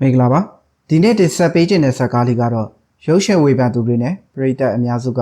မင်္ဂလာပါဒီနေ့တင်ဆက်ပေးခြင်းတဲ့ဇာတ်ကားလေးကတော့ရုပ်ရှင်ဝေဖန်သူတွေနဲ့ပရိသတ်အများစုက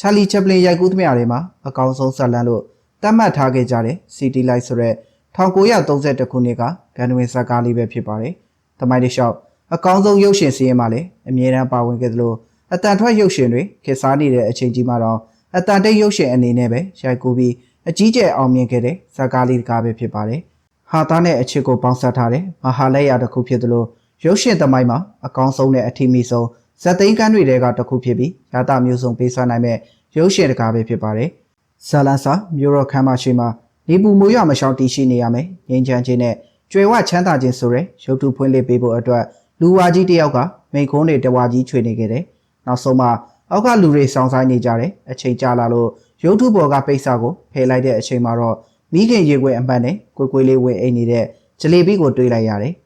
ချာလီချပ်ပလင်ရိုက်ကူးသမျှတွေမှာအကောင်ဆုံးဇာတ်လမ်းလို့သတ်မှတ်ထားခဲ့ကြတဲ့ City Light ဆိုတဲ့1932ခုနှစ်ကဂန်ဒဝင်ဇာတ်ကားလေးပဲဖြစ်ပါတယ်။တမိုင်းတစ်လျှောက်အကောင်ဆုံးရုပ်ရှင်စီးရင်မှာလည်းအမြဲတမ်းပါဝင်ခဲ့သလိုအတန်ထွက်ရုပ်ရှင်တွေခေတ်စားနေတဲ့အချိန်ကြီးမှာတော့အတန်တိတ်ရုပ်ရှင်အနေနဲ့ပဲရိုက်ကူးပြီးအကြီးကျယ်အောင်မြင်ခဲ့တဲ့ဇာတ်ကားလေးတစ်ကားပဲဖြစ်ပါတယ်။ဟာသားနဲ့အချစ်ကိုပေါင်းစပ်ထားတဲ့မဟာလက်ရတစ်ခုဖြစ်သလို ရုပ်ရှင်သမိုင်းမှာအကောင်းဆုံးနဲ့အထီးမီဆုံးဇက်သိန်းကန်းတွေကတစ်ခုဖြစ်ပြီးရတာမျိုးစုံပေးစွမ်းနိုင်မဲ့ရုပ်ရှင်တကားပဲဖြစ်ပါတယ်။ဇာလန်စာမြို့တော်ခမ်းမရှိမှာနေပူမိုးရွာမရှောင်တည်ရှိနေရမယ်။ငင်းချမ်းခြင်းနဲ့ကြွယ်ဝချမ်းသာခြင်းဆိုတဲ့ရုပ်တုဖွင့်လှစ်ပေးဖို့အတွက်လူဝါကြီးတစ်ယောက်ကမိန်ခုံးတွေတဝါကြီးချွေနေခဲ့တယ်။နောက်ဆုံးမှာအောက်ကလူတွေစောင်းဆိုင်နေကြတယ်။အချိန်ကြာလာလို့ရုပ်တုပေါ်ကပိတ်စာကိုဖယ်လိုက်တဲ့အချိန်မှာတော့မိခင်ရေခွေအမှန်နဲ့ကိုကိုလေးဝင်အိမ်နေတဲ့ဂျလေဘီကိုတွေးလိုက်ရတယ်။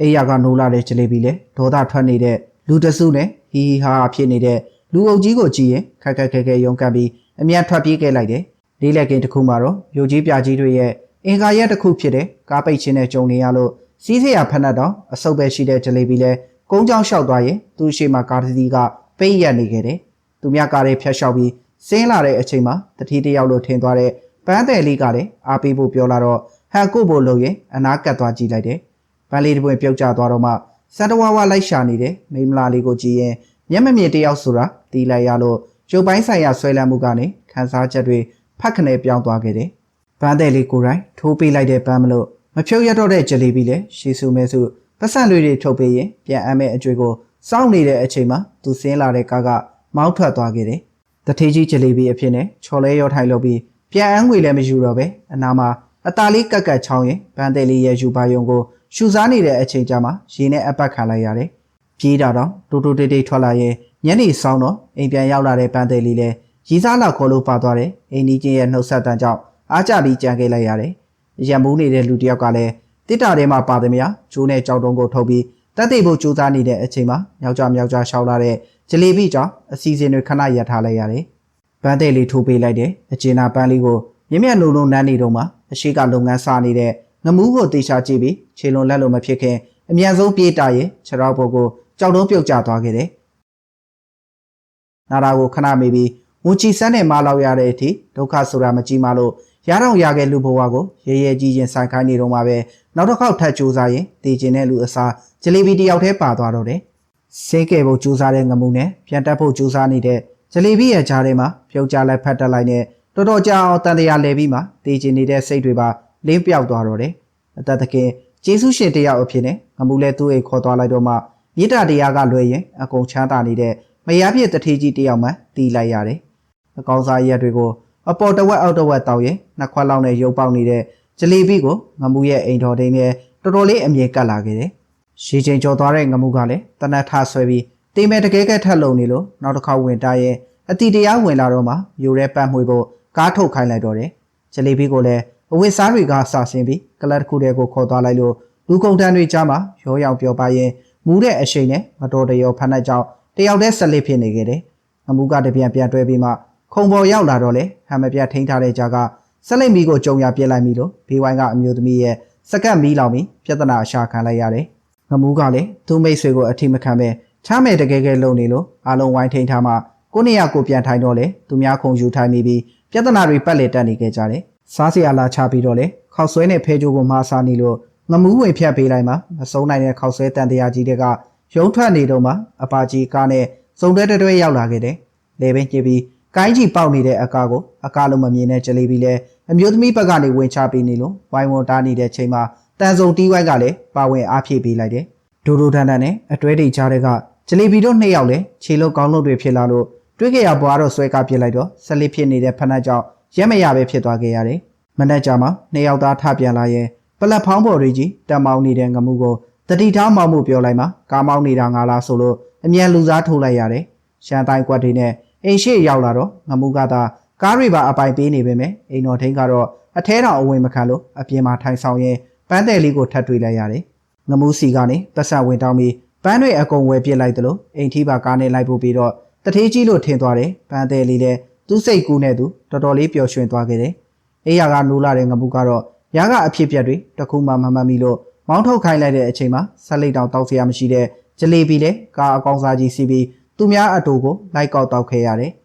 အိယာကနိုးလာတဲ့ဂျလေဘီလည်းဒေါသထွက်နေတဲ့လူတစုနဲ့ဟီဟီဟာဟာဖြစ်နေတဲ့လူအုပ်ကြီးကိုကြည့်ရင်ခက်ခက်ခဲခဲရုန်းကန်ပြီးအမြန်ထွက်ပြေးခဲ့လိုက်တယ်။လေးလက်ကင်တစ်ခုမှတော့မြို့ကြီးပြကြီးတွေရဲ့အင်္ဂါရက်တစ်ခုဖြစ်တဲ့ကားပိတ်ခြင်းနဲ့ကြုံနေရလို့စီးစရာဖက်နှက်တော့အဆုပ်ပဲရှိတဲ့ဂျလေဘီလည်းကုန်းချောင်းလျှောက်သွားရင်သူ့ရှိမှကားတစ်စီးကပိတ်ရက်နေခဲ့တယ်။သူမြကားတွေဖျက်လျှောက်ပြီးဆင်းလာတဲ့အချိန်မှာတတိတယောက်လို့ထင်သွားတဲ့ပန်းတယ်လေးကလည်းအားပေးဖို့ပြောလာတော့ဟန်ကိုဖို့လို့ရင်အနာကတ်သွားကြည့်လိုက်တယ်။ ပန်းလေးတစ်ပွင့်ပြုတ်ကျသွားတော့မှစတဝါဝါလိုက်ရှာနေတဲ့မိန်းမလာလေးကိုကြည့်ရင်မျက်မမြင်တယောက်ဆိုတာတီးလိုက်ရလို့ရုပ်ပိုင်းဆိုင်ရာဆွဲလန်းမှုကနေခန်းစားချက်တွေဖက်ခနဲ့ပြောင်းသွားခဲ့တယ်။ပန်းတယ်လေးကိုယ်တိုင်ထိုးပေးလိုက်တဲ့ပန်းမလို့မဖြုတ်ရတော့တဲ့ဂျလီဘီလည်းရှီဆူမဲစုပတ်စံတွေတွေထုတ်ပေးရင်ပြန်အမ်းမဲ့အကျွေးကိုစောင့်နေတဲ့အချိန်မှာသူဆင်းလာတဲ့ကားကမောင်းထွက်သွားခဲ့တယ်။တထေးကြီးဂျလီဘီအဖြစ်နဲ့ချော်လဲရောထိုင်လို့ပြီးပြန်အန်းငွေလည်းမယူတော့ပဲအနာမှာအตาလေးကက်ကက်ချောင်းရင်ဗန်တယ်လေးရဲ့ယူပါယုံကို ရှူစားနေတဲ့အချိန်ကြာမှာရေနဲ့အပတ်ခံလိုက်ရတယ်။ပြေးတာတော့တူတူတိတ်တိတ်ထွက်လာရင်ညနေဆောင်တော့အိမ်ပြန်ရောက်လာတဲ့ဗန်တယ်လေးလည်းရီစားလောက်ခေါ်လို့ပါသွားတယ်။အိမ်ကြီးချင်းရဲ့နှုတ်ဆက်တန်းကြောင့်အားကြပြီးကြံခဲ့လိုက်ရတယ်။ရံမူးနေတဲ့လူတစ်ယောက်ကလည်းတစ်တာထဲမှာပါသည်မယာကျိုးနဲ့ကြောက်တုံးကိုထုတ်ပြီးတက်သိဖို့ကြိုးစားနေတဲ့အချိန်မှာယောက်ျားမြောက်ျားရှောက်လာတဲ့ဂျလီဘီကြောင့်အစီအစဉ်တွေခဏရပ်ထားလိုက်ရတယ်။ပန်းတဲ့လေးထိုးပေးလိုက်တယ်။အကျဉ်းနာပန်းလေးကိုမြင့်မြတ်လုံလုံနန်းနေတော့မှအရှိကလုပ်ငန်းစားနေတဲ့ ငမူးကိုတေချာကြည့်ပြီးခြေလွန်လက်လိုမဖြစ်ခင်အမြန်ဆုံးပြေးတာရင်ခြေထောက်ပေါ်ကိုကြောက်တုံးပြုတ်ကျသွားခဲ့တယ်။နာရာကိုခဏမေးပြီးငူချီဆန်းနဲ့မလောက်ရတဲ့အထိဒုက္ခဆိုတာမကြီးမလို့ရတော့ရခဲ့လူဘဝကိုရဲရဲကြီးချင်းဆိုင်ခိုင်းနေတော့မှပဲနောက်တစ်ခေါက်ထပ်ကြိုးစားရင်တည်ကျင်တဲ့လူအစားဂျလီဘီတယောက်တည်းပါသွားတော့တယ်။ဆေးကဲဖို့ကြိုးစားတဲ့ငမှုနဲ့ပြန်တက်ဖို့ကြိုးစားနေတဲ့ဂျလီဘီရဲ့ကြားထဲမှာပြုတ်ကျလိုက်ဖတ်တက်လိုက်နဲ့တော်တော်ကြာအောင်တန်တရားလဲပြီးမှတည်ကျင်နေတဲ့စိတ်တွေပါ လင်းပြောက်သွားတော့တယ်။အသက်တခင်ကျေးဇူးရှင်တယောက်အဖြစ်နဲ့ငမှုလဲသူ့အိမ်ခေါ်သွားလိုက်တော့မှမြစ်တာတရားကလွယ်ရင်အကုန်ချမ်းသာနေတဲ့မယားပြည့်တထေးကြီးတယောက်မှတီးလိုက်ရတယ်။အကောင်စားရက်တွေကိုအပေါ်တဝက်အောက်တဝက်တောက်ရင်နှစ်ခွက်လောက်နဲ့ရုပ်ပေါက်နေတဲ့ဂျလီဘီကိုငမှုရဲ့အိမ်တော်ဒိန်းနဲ့တော်တော်လေးအမြင်ကတ်လာခဲ့တယ်။ရှီချင်းကြော်သွားတဲ့ငမှုကလည်းတနတ်ထဆွဲပြီးတိမ်မဲ့တကယ်ကဲထက်လုံနေလို့နောက်တစ်ခေါက်ဝင်တာရဲ့အတီတရားဝင်လာတော့မှယူရဲပတ်မှွေဖို့ကားထုတ်ခိုင်းလိုက်တော့တယ်။ဂျလီဘီကိုလည်း အဝတ်စားတွေကစဆင်းပြီးကလတ်တစ်ခုတည်းကိုခေါ်သွားလိုက်လို့လူကုန်တန်းတွေကြားမှာရောရောင်ပြောပါရင်မူးတဲ့အရှိန်နဲ့မတော်တရောဖမ်းတဲ့ကြောင့်တယောက်တည်းဆက်လက်ဖြစ်နေခဲ့တယ်။ငမှုကတပြန်ပြန်တွဲပြီးမှခုံပေါ်ရောက်လာတော့လေဟမ်မပြထိန်းထားတဲ့ကြားကဆက်လက်မီကိုကြုံရပြစ်လိုက်ပြီလို့ဘေးဝိုင်းကအမျိုးသမီးရဲ့စကတ်မီလောင်ပြီးပြဿနာအရှာခံလိုက်ရတယ်။ငမူးကလည်းသူ့မိတ်ဆွေကိုအထိမခံပဲချမ်းမဲ့တကယ်ကဲလုံနေလို့အလုံးဝိုင်းထိန်းထားမှကိုနေရကိုပြန်ထိုင်တော့လေသူများခုံယူထိုင်နေပြီးပြဿနာတွေပတ်လေတက်နေခဲ့ကြတယ်။ စားစရာလာချပြီးတော့လေခောက်ဆွဲနဲ့ဖဲကြိုးကိုမဆာနေလို့ငမူးဝင်ဖြတ်ပေးလိုက်မှမဆုံးနိုင်တဲ့ခောက်ဆွဲတန်တရားကြီးတွေကရုံထွက်နေတော့မှအပါကြီးကားနဲ့စုံတွဲတွဲရောက်လာခဲ့တယ်။လေပင်ကြည့်ပြီးကိုင်းကြီးပေါက်နေတဲ့အကာကိုအကာလုံးမမြင်တဲ့ဂျလီဘီလည်းအမျိုးသမီးဘက်ကနေဝင်ချပေးနေလို့ဝိုင်းဝန်းတားနေတဲ့ချိန်မှာတန်စုံတီးဝိုင်းကလည်းပါဝင်အားဖြည့်ပေးလိုက်တယ်။ဒိုဒိုဒန်ဒန်နဲ့အတွဲတွေကြားတဲ့ကဂျလီဘီတို့နှစ်ယောက်လည်းခြေလုံးကောင်းလုံးတွေဖြစ်လာလို့တွေးကြရပွားတော့ဆွဲကားပြစ်လိုက်တော့ဆက်လက်ဖြစ်နေတဲ့ဖက်နှက်ကြောင့် ရက်မရပဲဖြစ်သွားခဲ့ရတယ်။မနက်ကြမှာနှစ်ယောက်သားထပြန်လာရင်ပလက်ဖောင်းပေါ်တွေကြီးတက်မောင်းနေတဲ့ငမှုကိုတတိထားမောင်းမှုပြောလိုက်မှာကားမောင်းနေတာငါလားဆိုလို့အမြန်လူစားထိုးလိုက်ရတယ်။ရှန်တိုင်းကွက်တွေနဲ့အိမ်ရှိရောက်လာတော့ငမှုကသာကားတွေပါအပိုင်ပေးနေပေမဲ့အိမ်တော်ထိန်ကတော့အထဲတော်အဝင်မခံလို့အပြင်မှာထိုင်ဆောင်ရင်ပန်းတယ်လေးကိုထပ်တွေ့လိုက်ရတယ်။ငမှုစီကနေပတ်ဆက်ဝင်တောင်းပြီးပန်းတွေအကုန်ဝယ်ပြစ်လိုက်တယ်လို့အိမ်ထီးပါကားနဲ့လိုက်ပို့ပြီးတော့တထေးကြီးလို့ထင်သွားတယ်ပန်းတယ်လေးလည်း သူ့စိတ်ကူးနဲ့သူတော်တော်လေးပျော်ရွှင်သွားခဲ့တယ်။အေးရကနိုးလာတဲ့ငမှုကတော့ရကအဖြစ်ပြက်တွေတခုမှမမှတ်မိလို့မောင်းထုတ်ခိုင်းလိုက်တဲ့အချိန်မှာဆက်လိတ်တောင်တောက်စရာမရှိတဲ့ဂျလီပီလည်းကားအကောင်စားကြီးစီးပြီးသူများအတူကိုလိုက်ကောက်တောက်ခဲ့ရတယ်။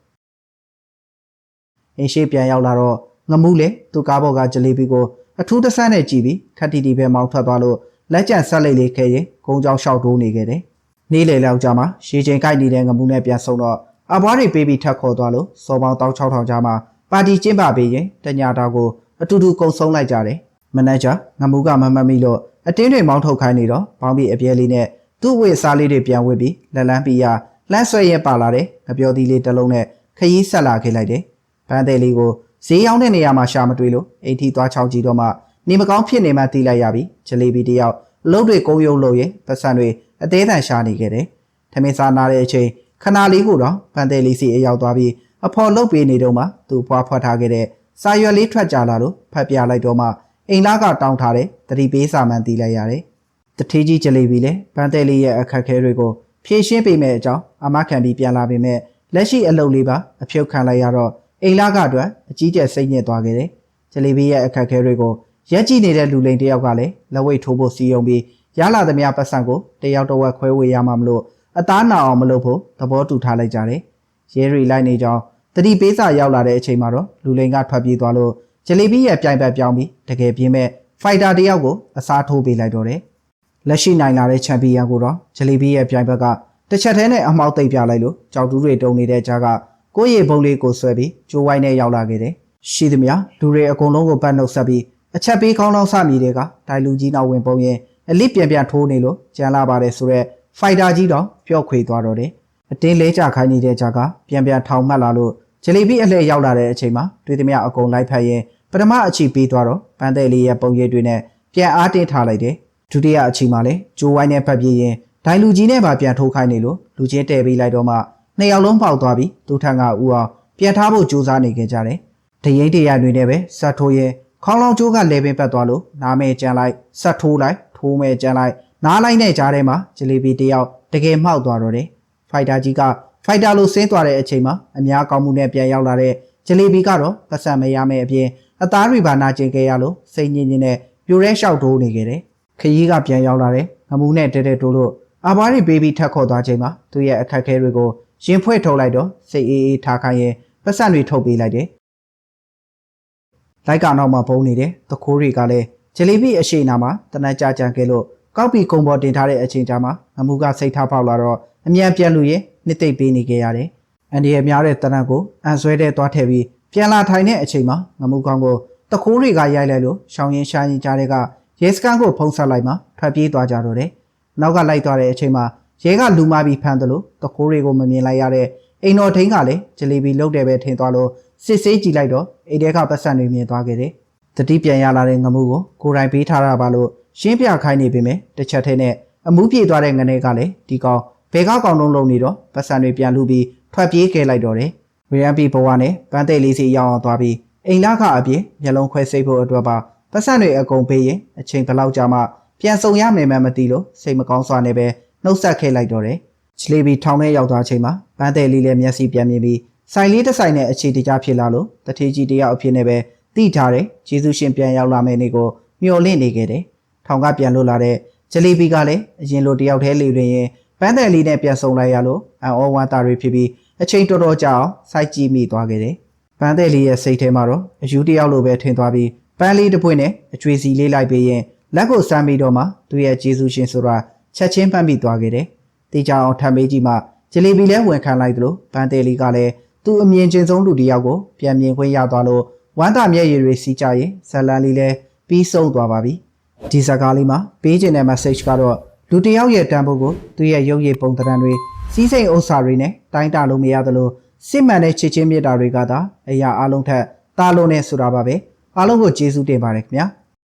အင်းရှိပြန်ရောက်လာတော့ငမှုလေသူကားဘော်ကဂျလီပီကိုအထူးတဆန်းနဲ့ကြည့်ပြီးခက်တီတီပဲမောင်းထွက်သွားလို့လက်ကျန်ဆက်လိတ်လေးခဲရင်ကုန်းချောင်းလျှောက်တိုးနေခဲ့တယ်။နေ့လေလောက်ကြာမှရှေးချိန်ကိုက်နေတဲ့ငမှုနဲ့ပြန်ဆုံတော့ အဘွားတွေပေးပြီးထပ်ခေါ်သွားလို့စော်ပေါင်း16000ကြာမှပါတီကျင်းပပေးရင်တညာတော်ကိုအတူတူကုံဆုံးလိုက်ကြတယ်။မန်နေဂျာငမှုကမမတ်မိလို့အတင်းတွေမောင်းထုတ်ခိုင်းနေတော့ဘောင်းပြီးအပြဲလေးနဲ့သူ့ဝိစားလေးတွေပြန်ဝစ်ပြီးလက်လန်းပီရလှမ်းဆွဲရဲပါလာတယ်။ငပြောသီးလေးတစ်လုံးနဲ့ခရီးဆက်လာခဲ့လိုက်တယ်။ဘန်းသေးလေးကိုဈေးရောက်တဲ့နေရာမှာရှာမတွေ့လို့အိမ်ထီသွားချောင်းကြည့်တော့မှနေမကောင်းဖြစ်နေမှတီးလိုက်ရပြီ။ဂျလီဘီတယောက်အလုပ်တွေကုန်းယုံလို့ရင်ပတ်စံတွေအသေးတန်ရှာနေခဲ့တယ်။ထမင်းစားနာတဲ့အချိန် ခဏလေးကိုတော့ဘန်းသေးလေးစီအရောက်သွားပြီးအဖော်လုတ်ပေးနေတော့မှသူ့ဖွားဖွက်ထားခဲ့တဲ့စာရွက်လေးထွက်ကြလာလို့ဖတ်ပြလိုက်တော့မှအိမ်လာကတောင်းထားတဲ့တတိပေးစာမှန်တီးလိုက်ရတယ်။တထေးကြီးဂျလေးဘီလည်းဘန်းသေးလေးရဲ့အခက်အခဲတွေကိုဖြေရှင်းပေးမယ်အကြောင်းအမခံပြီးပြန်လာပေမဲ့လက်ရှိအလုပ်လေးပါအဖြုတ်ခံလိုက်ရတော့အိမ်လာကအတွက်အကြီးကျယ်စိတ်ညစ်သွားခဲ့တယ်။ဂျလေးဘီရဲ့အခက်အခဲတွေကိုရက်ကြည့်နေတဲ့လူလိန်တယောက်ကလည်းလက်ဝိတ်ထိုးဖို့စီယုံပြီးရလာသမျှပတ်စံကိုတယောက်တစ်ဝက်ခွဲဝေရမှာမလို့ အသားနာအောင်မလုပ်ဖို့သဘောတူထားလိုက်ကြတယ်။ရဲရီလိုက်နေကြောင်းတတိပေးစာရောက်လာတဲ့အချိန်မှာတော့လူလိန်ကထွက်ပြေးသွားလို့ဂျလီဘီရဲ့ပြိုင်ဘက်ပြောင်းပြီးတကယ်ပြင်းမဲ့ဖိုက်တာတယောက်ကိုအစားထိုးပေးလိုက်တော့တယ်။လက်ရှိနိုင်လာတဲ့ချန်ပီယံကိုတော့ဂျလီဘီရဲ့ပြိုင်ဘက်ကတစ်ချက်တည်းနဲ့အမောက်သိပ်ပြလိုက်လို့ကြောက်တူးတွေတုံနေတဲ့ကြားကကိုယ့်ရေဘုံလေးကိုဆွဲပြီးကျိုးဝိုင်းနဲ့ရောက်လာခဲ့တယ်။ရှိသမျှလူတွေအကုန်လုံးကိုပတ်နှုတ်ဆက်ပြီးအချက်ပေးကောင်းလောင်းစမိတဲ့ကဒိုင်လူကြီးနောက်ဝင်ပုံရင်အလစ်ပြန်ပြန်ထိုးနေလို့ကြံလာပါတယ်ဆိုတော့ ဖိုက်တာကြီးတော့ပျော့ခွေသွားတော့တယ်။အတင်းလဲကြခိုင်းနေတဲ့ကြားကပြန်ပြန်ထောင်မှတ်လာလို့ဂျလီဘီအလှည့်ရောက်လာတဲ့အချိန်မှာတွေ့သမျှအကုန်လိုက်ဖက်ရင်ပထမအချီပေးသွားတော့ပန်းတဲ့လေးရဲ့ပုံရိပ်တွေနဲ့ပြန်အားတင်းထားလိုက်တယ်ဒုတိယအချီမှာလည်းဂျိုးဝိုင်းနဲ့ဖက်ပြေးရင်ဒိုင်လူကြီးနဲ့ပါပြန်ထိုးခိုင်းနေလို့လူချင်းတဲပေးလိုက်တော့မှနှစ်ယောက်လုံးပေါက်သွားပြီးသူထန်ကဦးအောင်ပြန်ထားဖို့ကြိုးစားနေကြကြတယ်ဒရင်တရတွေနဲ့ပဲစတ်ထိုးရင်ခေါင်းလောင်ကျိုးကလေပင်ပတ်သွားလို့နားမဲကြမ်းလိုက်စတ်ထိုးလိုက်ထိုးမဲကြမ်းလိုက် နားလိုက်နဲ့ကြားထဲမှာဂျလီဘီတယောက်တကယ်မှောက်သွားတော့တယ်ဖိုက်တာကြီးကဖိုက်တာလိုဆင်းသွားတဲ့အချိန်မှာအများကောင်းမှုနဲ့ပြန်ရောက်လာတဲ့ဂျလီဘီကတော့ပတ်စံမရမယ့်အပြင်အသားတွေပါနာကျင်ခဲ့ရလို့စိတ်ညစ်ညစ်နဲ့ပြိုရဲလျှောက်တိုးနေခဲ့တယ်။ခရီးကပြန်ရောက်လာတဲ့ငမူနဲ့တဲတဲတိုးလို့အာဘားတွေပေးပြီးထက်ခေါ်သွားချိန်မှာသူ့ရဲ့အခက်အခဲတွေကိုရင်ဖွဲ့ထုတ်လိုက်တော့စိတ်အေးအေးထားခိုင်းရင်ပတ်စံတွေထုတ်ပေးလိုက်တယ်။လိုက်ကတော့မှပုံနေတယ်။တခိုးတွေကလည်းဂျလီဘီအရှိနာမှာတနက်ကြကြံခဲ့လို့ ကောက်ပြီးကုံပေါ်တင်ထားတဲ့အချိန်ကြာမှာငမူကစိတ်ထားပေါက်လာတော့အမြန်ပြန်လူရင်နှစ်သိပ်ပေးနေကြရတယ်။အန်ဒီရဲ့များတဲ့တနက်ကိုအန်ဆွဲတဲ့သွားထည့်ပြီးပြန်လာထိုင်တဲ့အချိန်မှာငမှုကောင်းကိုတခိုးတွေကရိုက်လိုက်လို့ရှောင်းရင်ရှာရင်ကြားတဲ့ကရဲစကန်ကိုဖုံးဆက်လိုက်မှထွက်ပြေးသွားကြတော့တယ်။နောက်ကလိုက်သွားတဲ့အချိန်မှာရဲကလူမပြီးဖမ်းတယ်လို့တခိုးတွေကိုမမြင်လိုက်ရတဲ့အိမ်တော်ထင်းကလည်းဂျလီဘီလုတ်တယ်ပဲထင်သွားလို့စစ်ဆေးကြည့်လိုက်တော့အိမ်ထဲကပတ်စံတွေမြင်သွားခဲ့တယ်။တတိပြန်ရလာတဲ့ငမှုကိုကိုယ်တိုင်ပေးထားတာပါလို့ ရှင်းပြခိုင်းနေပေမဲ့တစ်ချက်ထဲနဲ့အမှုပြေသွားတဲ့ငနေကလည်းဒီကောင်ဘဲကောက်ကောင်လုံးလုံးနေတော့ပတ်စံတွေပြန်လူပြီးထွက်ပြေးခဲ့လိုက်တော့တယ်။ဝေရန်ပီဘဝနဲ့ပန်းတဲ့လေးစီရောက်အောင်သွားပြီးအိမ်လာကအပြင်မျက်လုံးခွဲစိတ်ဖို့အတွက်ပါပတ်စံတွေအကုန်ပေးရင်အချိန်ဘယ်လောက်ကြာမှပြန်ဆုံရမယ်မှမသိလို့စိတ်မကောင်းစွာနဲ့ပဲနှုတ်ဆက်ခဲ့လိုက်တော့တယ်။ချလီဘီထောင်ထဲရောက်သွားချိန်မှာပန်းတဲ့လေးလည်းမျက်စိပြန်မြင်ပြီးဆိုင်လေးတစ်ဆိုင်နဲ့အခြေတကြဖြစ်လာလို့တထေးကြီးတယောက်အဖြစ်နဲ့ပဲတိထားတယ်။ဂျေစုရှင်ပြန်ရောက်လာမယ့်နေ့ကိုမျှော်လင့်နေခဲ့တယ်။ ထောင်ကပြန်လွတ်လာတဲ့ဂျလီဘီကလည်းအရင်လိုတယောက်တည်းလေတွင်ရင်ပန်းတယ်လေးနဲ့ပြန်ဆုံလိုက်ရလို့အန်အောဝါတာတွေဖြစ်ပြီးအချိန်တော်တော်ကြာအောင်စိုက်ကြည့်မိသွားခဲ့တယ်။ပန်းတယ်လေးရဲ့စိတ်ထဲမှာတော့အယူတယောက်လိုပဲထင်သွားပြီးပန်းလေးတစ်ပွင့်နဲ့အကျွေစီလေးလိုက်ပြီးရင်လက်ကိုစမ်းပြီးတော့မှသူ့ရဲ့ဂျေစုရှင်ဆိုတာချက်ချင်းပန်းပြီးသွားခဲ့တယ်။တေချာအောင်ထပ်မေးကြည့်မှဂျလီဘီလည်းဝန်ခံလိုက်သလိုပန်းတယ်လေးကလည်းသူ့အမြင်ချင်းဆုံးလူတစ်ယောက်ကိုပြန်မြင်ခွင့်ရသွားလို့ဝမ်းသာမျက်ရည်တွေစီးကြရင်ဇလန်လေးလည်းပြီးဆုံးသွားပါပြီ။ ဒီစကားလေးမှာပေးခြင်းတဲ့ message ကတော့လူတစ်ယောက်ရဲ့တန်ဖိုးကိုသူ့ရဲ့ရုပ်ရည်ပုံသဏ္ဍာန်တွေစီးစိမ်ဥစ္စာတွေနဲ့တိုင်းတာလို့မရသလိုစစ်မှန်တဲ့ချစ်ချင်းမြတ်တာတွေကသာအရာအလုံးထက်တာလုံးနဲ့ဆိုတာပါပဲအားလုံးကိုကျေးဇူးတင်ပါတယ်ခင်ဗျာ။